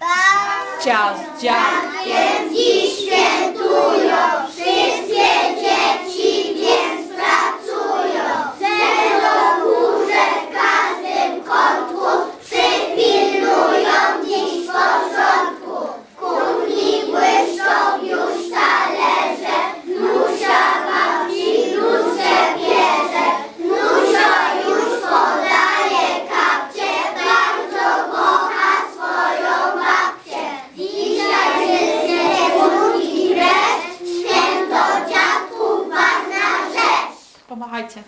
Babcia z święto